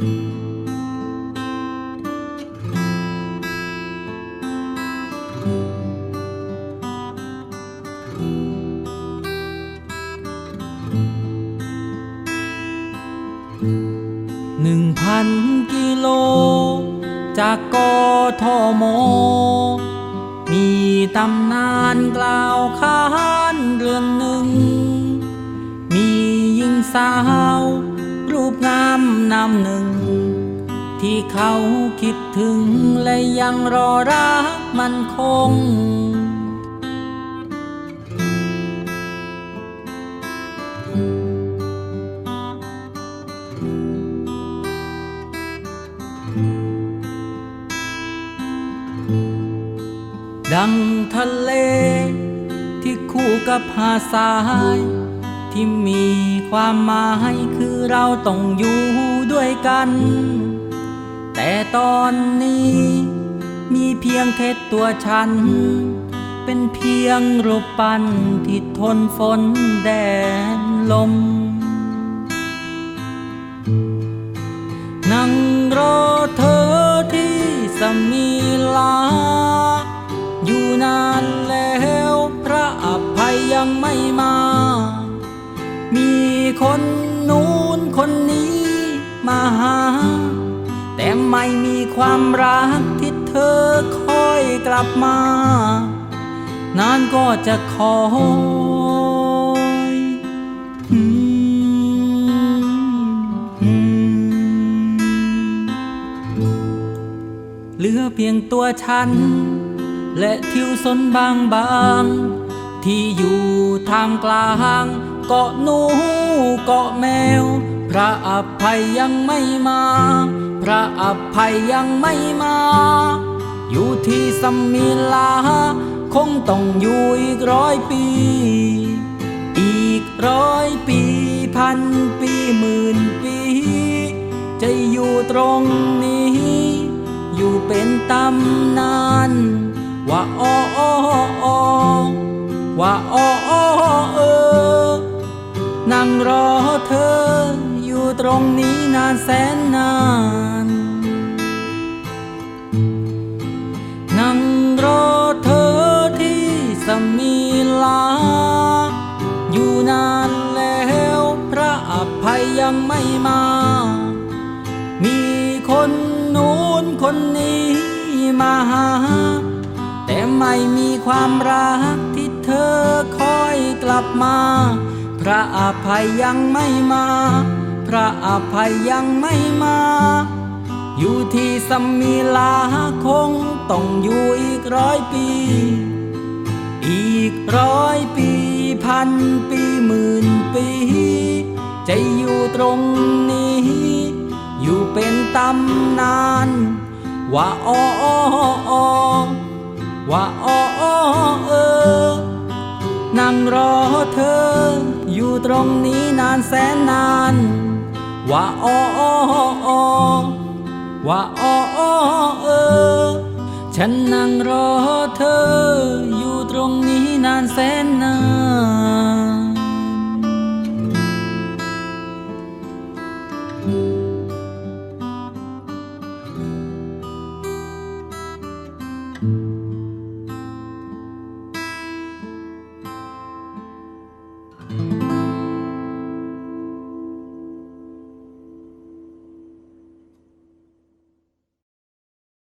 หนึ่งพันกิโล จากกทโมมีตำนานกล่าวขานเรื่องหนึ่ง มีหญิงสาว รูปงามนำหนึ่ง ที่เขาคิดถึงและยังรอรักมันคง ดังทะเลที่คู่กับหาดทราย ที่มีความหมายคือเราต้องอยู่ด้วยกัน แต่ตอนนี้มีเพียงแค่ตัวฉัน เป็นเพียงรูปปั้นที่ทนฝนแดดลมนั่งรอเธอ คนนู้นคนนี้มาหา แต่ไม่มีความรักที่เธอคอยกลับมา นานก็จะคอยเหลือเพียงตัวฉัน และทิวสนบางบางๆที่อยู่ท่ามกลางเกาะหนู เกาะแมว พระอภัยยังไม่มา พระอภัยยังไม่มา อยู่ที่สมิลา คงต้องอยู่อีกร้อยปี อีกร้อยปีพันปีหมื่นปี จะอยู่ตรงนี้ อยู่เป็นตำนาน ว่าอ้อว่าอ้อ ตรงนี้นานแสนนาน นั่งรอเธอที่สมีลา อยู่นานแล้วพระอภัยยังไม่มา มีคนนู้นคนนี้มาหา แต่ไม่มีความรักที่เธอคอยกลับมา พระอภัยยังไม่มา พระอภัยยังไม่มา อยู่ที่สมิลาคงต้องอยู่อีกร้อยปี อีกร้อยปีพันปีหมื่นปี จะอยู่ตรงนี้ อยู่เป็นตำนาน ว่าอ้ออ้ออ้อว่าอ้ออ้อเออ นั่งรอเธอ อยู่ตรงนี้นานแสนนาน ว่าอ้อออว่าอ้ออ้อเออ ฉันนั่งรอเธอ อยู่ตรงนี้นานแสนนาน